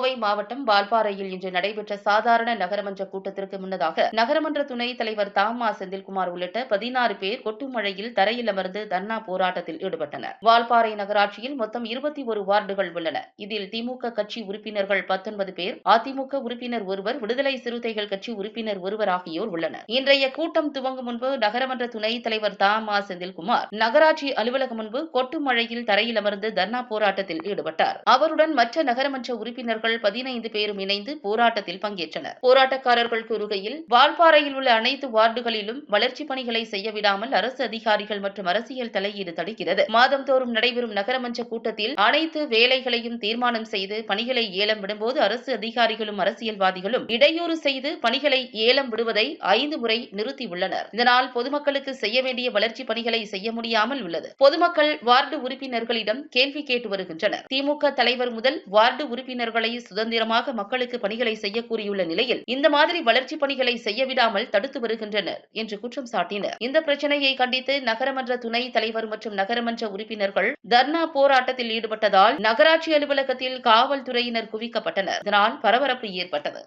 கோவை மாவட்டம் வால்பாறையில் இன்று நடைபெற்ற சாதாரண நகரமன்ற கூட்டத்திற்கு முன்னதாக நகரமன்ற துணைத் தலைவர் தாமா செந்தில்குமார் உள்ளிட்ட பதினாறு பேர் கொட்டுமழையில் தரையில் அமர்ந்து தர்ணா போராட்டத்தில் ஈடுபட்டனர். வால்பாறை நகராட்சியில் மொத்தம் இருபத்தி ஒரு வார்டுகள் உள்ளன. இதில் திமுக கட்சி உறுப்பினர்கள் பத்தொன்பது பேர் அதிமுக உறுப்பினர் ஒருவர் விடுதலை சிறுத்தைகள் கட்சி உறுப்பினர் ஒருவர் ஆகியோர் உள்ளனர். இன்றைய கூட்டம் துவங்கும் முன்பு நகரமன்ற துணைத் தலைவர் தாமா செந்தில்குமார் நகராட்சி அலுவலகம் முன்பு கொட்டுமழையில் தரையில் அமர்ந்து தர்ணா போராட்டத்தில் ஈடுபட்டார். அவருடன் மற்ற நகரமன்ற உறுப்பினர்கள் பதினைந்து பேரும் இணைந்து போராட்டத்தில் பங்கேற்றனர். போராட்டக்காரர்கள் கூறுகையில் வால்பாறையில் உள்ள அனைத்து வார்டுகளிலும் வளர்ச்சிப் பணிகளை செய்யவிடாமல் அரசு அதிகாரிகள் மற்றும் அரசியல் தலையீடு தடுக்கிறது. மாதந்தோறும் நடைபெறும் நகரமன்ற கூட்டத்தில் அனைத்து வேலைகளையும் தீர்மானம் செய்து பணிகளை ஏலம் விடும்போது அரசு அதிகாரிகளும் அரசியல்வாதிகளும் இடையூறு செய்து பணிகளை ஏலம் விடுவதை ஐந்து முறை நிறுத்தியுள்ளனர். இதனால் பொதுமக்களுக்கு செய்ய வேண்டிய வளர்ச்சிப் பணிகளை செய்ய முடியாமல் உள்ளது. பொதுமக்கள் வார்டு உறுப்பினர்களிடம் கேள்வி கேட்டு வருகின்றனர். திமுக தலைவர் முதல் வார்டு உறுப்பினர்களை சுதந்திரமாக மக்களுக்கு பணிகளை செய்ய கூறியுள்ள நிலையில் இந்த மாதிரி வளர்ச்சிப் பணிகளை செய்ய விடாமல் தடுத்து வருகின்றனர் என்று குற்றம் சாட்டினர். இந்த பிரச்சனையை கண்டித்து நகரமன்ற துணை தலைவர் மற்றும் நகரமன்ற உறுப்பினர்கள் தர்ணா போராட்டத்தில் ஈடுபட்டதால் நகராட்சி அலுவலகத்தில் காவல்துறையினர் குவிக்கப்பட்டனர். இதனால் பரபரப்பு ஏற்பட்டது.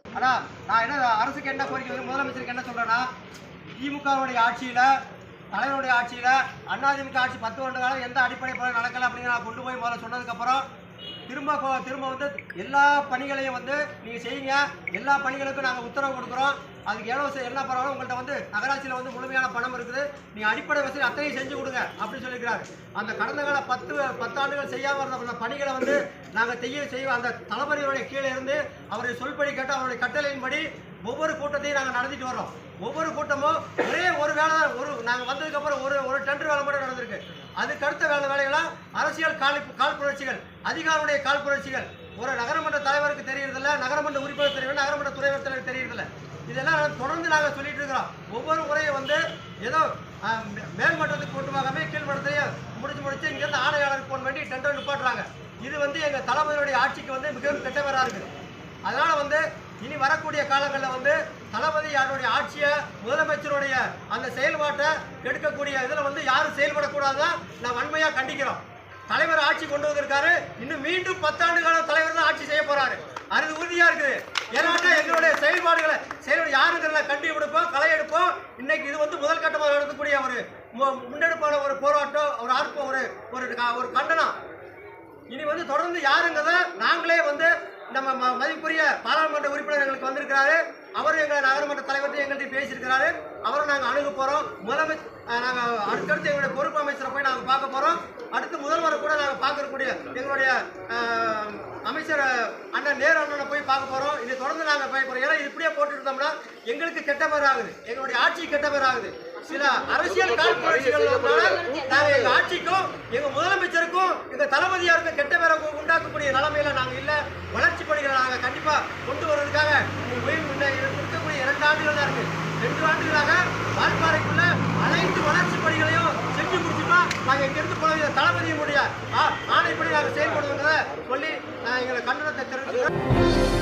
அரசுக்கு என்ன கோரிக்கை முதலமைச்சருக்கு என்ன சொல்றேன்னா திமுகவுடைய ஆட்சியில தலைவருடைய ஆட்சியில அதிமுக ஆட்சி பத்து ஆண்டு காலம் எந்த அடிப்படை நடக்கல அப்படின்னு நான் கொண்டு போய் முதல்ல சொன்னதுக்கப்புறம் திரும்ப திரும்ப வந்து எல்லா பணிகளையும் வந்து நீங்கள் செய்யுங்க. எல்லா பணிகளுக்கும் நாங்கள் உத்தரவு கொடுக்குறோம். அதுக்கு எவ்வளோ செய்- என்ன பரவாயில்ல உங்கள்கிட்ட வந்து நகராட்சியில் வந்து முழுமையான பணம் இருக்குது. நீங்கள் அடிப்படை வசதி அத்தனையும் செஞ்சு கொடுங்க அப்படின்னு சொல்லியிருக்கிறாரு. அந்த கடந்த கால பத்து பத்தாண்டுகள் செய்யாமல் இருந்த பணிகளை வந்து நாங்கள் செய்ய செய்வோம் அந்த தளபதியுடைய கீழே இருந்து அவருடைய சொல்படி கேட்டு அவருடைய கட்டளையின்படி ஒவ்வொரு கூட்டத்தையும் நாங்கள் நடத்திட்டு வரோம் ஒவ்வொரு கூட்டமும் ஒரே ஒரு வேலை ஒரு நாங்கள் வந்ததுக்கப்புறம் ஒரு ஒரு டெண்டர் வேலை மட்டும் நடந்திருக்கு. அதுக்கு அடுத்த வேலை வேலைகளாக அரசியல் கால் காழ்ப்புணர்ச்சிகள் கால் புரட்சிகள் ஒரு நகரமன்ற தலைவருக்கு தெரியறதில்ல நகரமன்ற உறுப்பினர் தெரியல நகரமன்ற துறைவர் தலைவர் தெரியறதில்ல. இதெல்லாம் தொடர்ந்து நாங்கள் சொல்லிட்டு இருக்கிறோம். ஒவ்வொரு முறையும் வந்து ஏதோ மேல்மட்டத்துக்கு கூட்டமாகவே போகாம முடிச்சு முடிச்சு இங்கேருந்து ஆணையாளருக்கு போன் பண்ணி டெண்டர் நிப்பாட்டுறாங்க. இது வந்து எங்கள் தளபதியுடைய ஆட்சிக்கு வந்து மிகவும் கெட்டவராக இருக்குது அதனால் வந்து இனி வரக்கூடிய காலங்களில் வந்து தளபதி யாருடைய ஆட்சியை முதலமைச்சருடைய அந்த செயல்பாட்டை எடுக்கக்கூடிய இதில் வந்து யாரும் செயல்படக்கூடாதுதான் நான் வன்மையாக கண்டிக்கிறோம். தலைவர் ஆட்சி கொண்டு வந்திருக்காரு. இன்னும் மீண்டும் பத்தாண்டு காலம் தலைவர் தான் ஆட்சி செய்ய போறாரு. அது உறுதியா இருக்குது. ஏன்னா எங்களுடைய செயல்பாடுகளை செயல்பாடு யாருங்கிறத கண்டுபிடிப்போம் களை எடுப்போம். இன்னைக்கு இது வந்து முதல் கட்டமாக நடத்தக்கூடிய ஒரு மு- முன்னெடுப்பான ஒரு போராட்டம் ஒரு ஆர்ப்பம் ஒரு ஒரு க- ஒரு கண்டனம். இனி வந்து தொடர்ந்து யாருங்கிறத நாங்களே வந்து நம்ம ம- மதிப்புரிய பாராளுமன்ற உறுப்பினர் எங்களுக்கு வந்திருக்கிறாரு. அவரும் எங்களை நகரமன்ற தலைவர்கிட்ட எங்கள்கிட்ட பேசியிருக்கிறாரு. அவரும் நாங்கள் அணுக போகிறோம் முதலமைச்சர் நாங்கள் அடுத்தடுத்து எங்களுடைய பொறுப்பு அமைச்சரை போய் நாங்கள் பார்க்க போகிறோம் அடுத்து முதல்வரை கூட நாங்கள் பார்க்கக்கூடிய எங்களுடைய அமைச்சர் அண்ணன் நேரு அண்ணனை போய் பார்க்க போகிறோம் இதை தொடர்ந்து நாங்கள் போய் போகிறோம் ஏன்னா இது இப்படியே போட்டு இருந்தோம்னா எங்களுக்கு கெட்ட பேர் ஆகுது. எங்களுடைய ஆட்சி கெட்ட பேர் ஆகுது. சில அரசியல் காழ்ப்புணர்ச்சிகள் நாங்க எங்க ஆட்சிக்கும் எங்க முதலமைச்சருக்கும் எங்க தளபதியாருக்கும் கெட்ட பேரை உண்டாக்கக்கூடிய நிலைமையில நாங்க இல்ல. வளர்ச்சி பணிகளை நாங்க கண்டிப்பா கொண்டு வர்றதுக்காக இருக்கக்கூடிய இரண்டு ஆண்டுகள் தான் இருக்கு. ரெண்டு ஆண்டுகளாக வால்பாறைக்குள்ள அனைத்து வளர்ச்சி பணிகளையும் செஞ்சு முடிச்சுட்டோம் நாங்க இங்க இருந்து போன தளபதியினுடைய ஆ- ஆணைப்படி நாங்க செயல்படுவோங்கிறத சொல்லி நான் எங்களை கண்டனத்தை தெரிவித்து